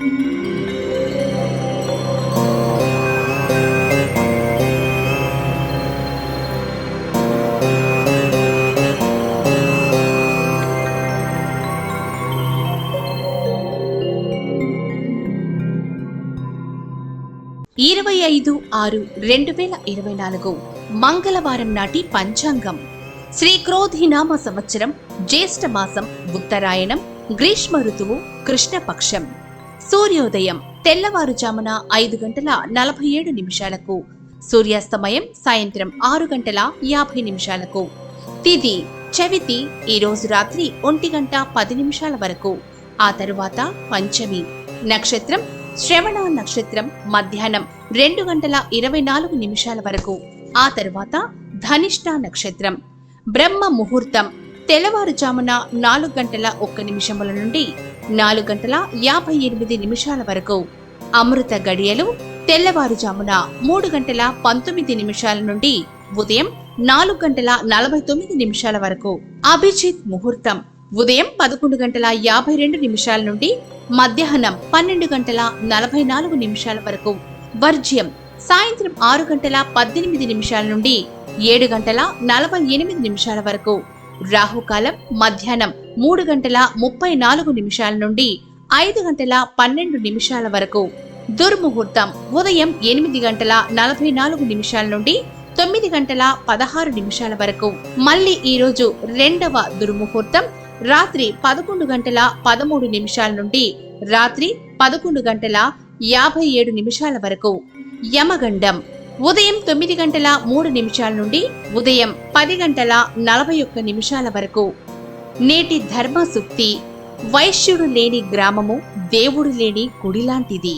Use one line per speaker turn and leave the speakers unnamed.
ఇరవై ఐదు ఆరు రెండు వేల ఇరవై నాలుగు మంగళవారం నాటి పంచాంగం. శ్రీ క్రోధినామ సంవత్సరం జ్యేష్ఠ మాసం ఉత్తరాయణం గ్రీష్మ ఋతువు కృష్ణపక్షం. సూర్యోదయం తెల్లవారుజామున ఐదు గంటల నలభై ఏడు నిమిషాలకు సూర్యాస్తమయం సాయంత్రం ఆరు గంటల యాభై నిమిషాలకు. తిది చవితి ఈరోజు రాత్రి ఒంటి గంట పది నిమిషాల వరకు. ఆ తరువాత పంచమి. నక్షత్రం శ్రవణ నక్షత్రం మధ్యాహ్నం రెండు గంటల ఇరవై నాలుగు నిమిషాల వరకు. ఆ తరువాత ధనిష్ట నక్షత్రం. బ్రహ్మ ముహూర్తం తెల్లవారుజామున నాలుగు గంటల ఒక్క నిమిషముల నుండి నాలుగు గంటల యాభై ఎనిమిది నిమిషాల వరకు అమృత గడియలు తెల్లవారుజామున మూడు గంటల పంతొమ్మిది నిమిషాల నుండి ఉదయం నాలుగు గంటల నలభై తొమ్మిది నిమిషాల వరకు అభిజిత్ ముహూర్తం. ఉదయం పదకొండు గంటల యాభై రెండు నిమిషాల నుండి మధ్యాహ్నం పన్నెండు గంటల నలభై నాలుగు నిమిషాల వరకు వర్జ్యం సాయంత్రం ఆరు గంటల పద్దెనిమిది నిమిషాల నుండి ఏడు గంటల నలభై ఎనిమిది నిమిషాల వరకు రాహుకాలం మధ్యాహ్నం మూడు గంటల ముప్పై నాలుగు నిమిషాల నుండి ఐదు గంటల పన్నెండు నిమిషాల వరకు. దుర్ముహూర్తం ఉదయం ఎనిమిది గంటల నలభై నాలుగు నిమిషాల నుండి తొమ్మిది గంటల పదహారు నిమిషాల వరకు. మళ్ళీ ఈ రోజు రెండవ దుర్ముహూర్తం రాత్రి పదకొండు గంటల పదమూడు నిమిషాల నుండి రాత్రి పదకొండు గంటల యాభై ఏడు నిమిషాల వరకు. యమగండం ఉదయం తొమ్మిది గంటల మూడు నిమిషాల నుండి ఉదయం పది గంటల నలభై ఒక్క నిమిషాల వరకు. నేటి ధర్మ సూక్తి వైశ్యుడు లేని గ్రామము దేవుడు లేని గుడి లాంటిది.